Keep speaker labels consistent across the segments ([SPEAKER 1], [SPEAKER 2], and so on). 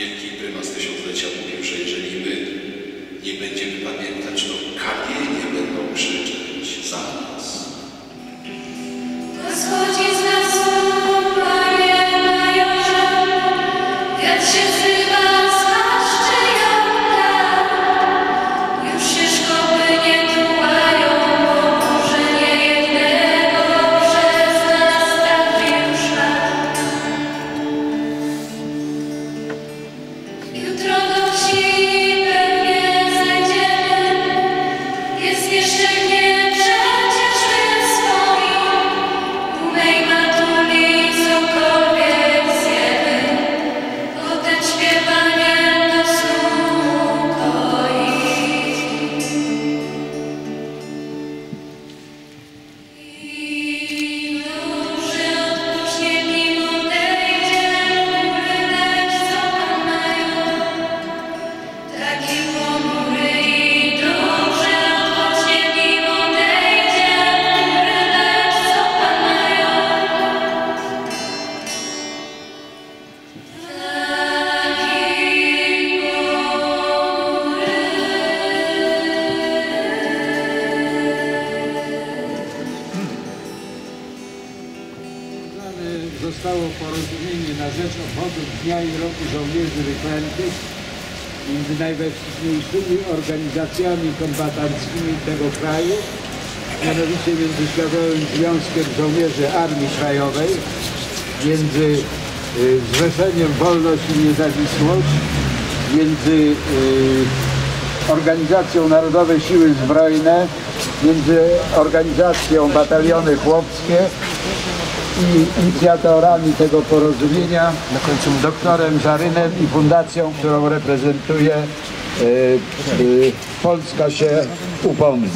[SPEAKER 1] wielki prymas tysiąclecia mówił, że jeżeli my nie będziemy pamiętać, to kamienie będą krzyczeć za nas.
[SPEAKER 2] Jeszcze
[SPEAKER 3] Zostało porozumienie na rzecz obchodów Dnia i Roku Żołnierzy Wyklętych między najważniejszymi organizacjami kombatanckimi tego kraju, mianowicie między Światowym Związkiem Żołnierzy Armii Krajowej, między y, Zrzeszeniem Wolność i Niezawisłość, między y, Organizacją Narodowe Siły Zbrojne, między organizacją Bataliony Chłopskie i inicjatorami tego porozumienia, doktorem Żarynem i fundacją, którą reprezentuje, y, y, Polska się upomni.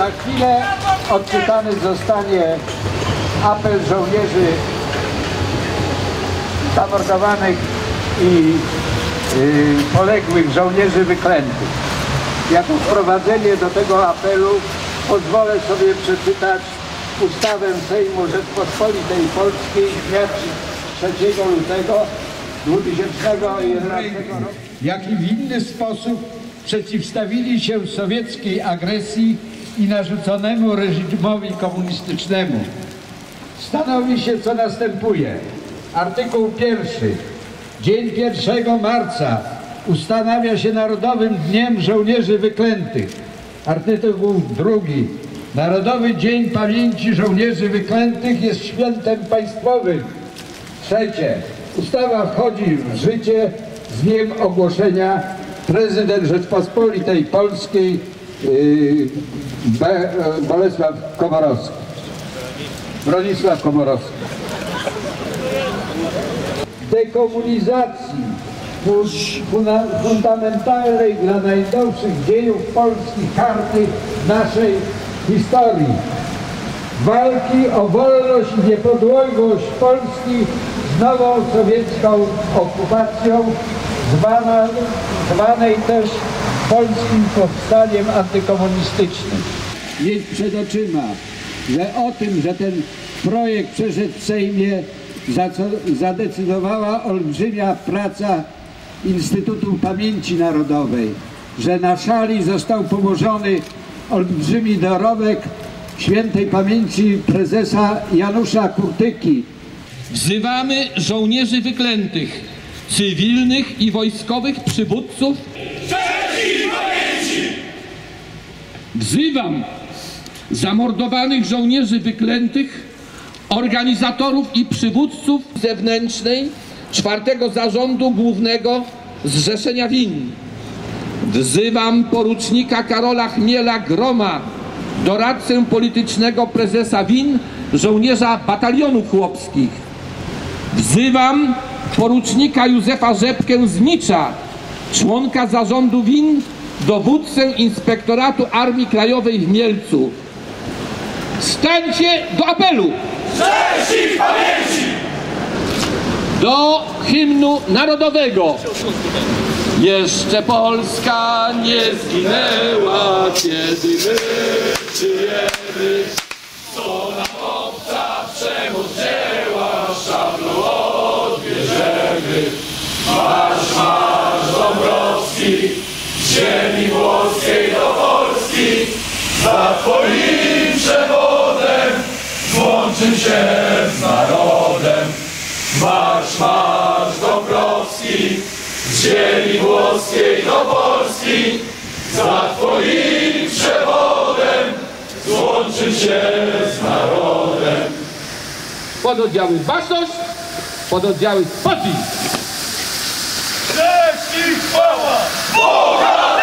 [SPEAKER 3] Za chwilę odczytany zostanie apel żołnierzy zamordowanych i y, poległych żołnierzy wyklętych. Jako wprowadzenie do tego apelu pozwolę sobie przeczytać ustawę Sejmu Rzeczpospolitej Polskiej z dnia 3 lutego 2011 roku. Jak i w inny sposób przeciwstawili się sowieckiej agresji i narzuconemu reżimowi komunistycznemu. Stanowi się, co następuje. Artykuł pierwszy. Dzień 1 marca ustanawia się Narodowym Dniem Żołnierzy Wyklętych. Artykuł drugi. Narodowy Dzień Pamięci Żołnierzy Wyklętych jest świętem państwowym. Trzecie. Ustawa wchodzi w życie z dniem ogłoszenia prezydent Rzeczpospolitej Polskiej Be, Bolesław Komorowski. Bronisław Komorowski. Dekomunizacji fundamentalnej dla najnowszych dziejów polskich karty naszej historii walki o wolność i niepodległość Polski z nową sowiecką okupacją, zwanej też polskim powstaniem antykomunistycznym. Mieć przed oczyma, że o tym, że ten projekt przeszedł w Sejmie, zadecydowała olbrzymia praca Instytutu Pamięci Narodowej, że na szali został położony olbrzymi dorobek świętej pamięci prezesa Janusza Kurtyki.
[SPEAKER 4] Wzywamy żołnierzy wyklętych, cywilnych i wojskowych przywódców. Wzywam zamordowanych żołnierzy wyklętych, organizatorów i przywódców zewnętrznej czwartego zarządu głównego Zrzeszenia Win. Wzywam porucznika Karola Chmiela Groma, doradcę politycznego prezesa WIN, żołnierza batalionów chłopskich. Wzywam porucznika Józefa Rzepkę z Nicza, członka zarządu WIN, dowódcę Inspektoratu Armii Krajowej w Mielcu. Stańcie do apelu!
[SPEAKER 5] Cześć i
[SPEAKER 4] do hymnu narodowego. Jeszcze Polska nie zginęła, kiedy my żyjemy. Co nam obca przemoc dzieła, szablą odbierzemy. Marsz, marsz Dąbrowski, ziemi włoskiej do Polski, za twoim przewodem złączym się z narodem. Marsz, marsz Dąbrowski, z ziemi włoskiej do Polski, za twoim przewodem złączym się z narodem. Pododdziały Baśność, pododdziały Pocisk.
[SPEAKER 5] Cześć i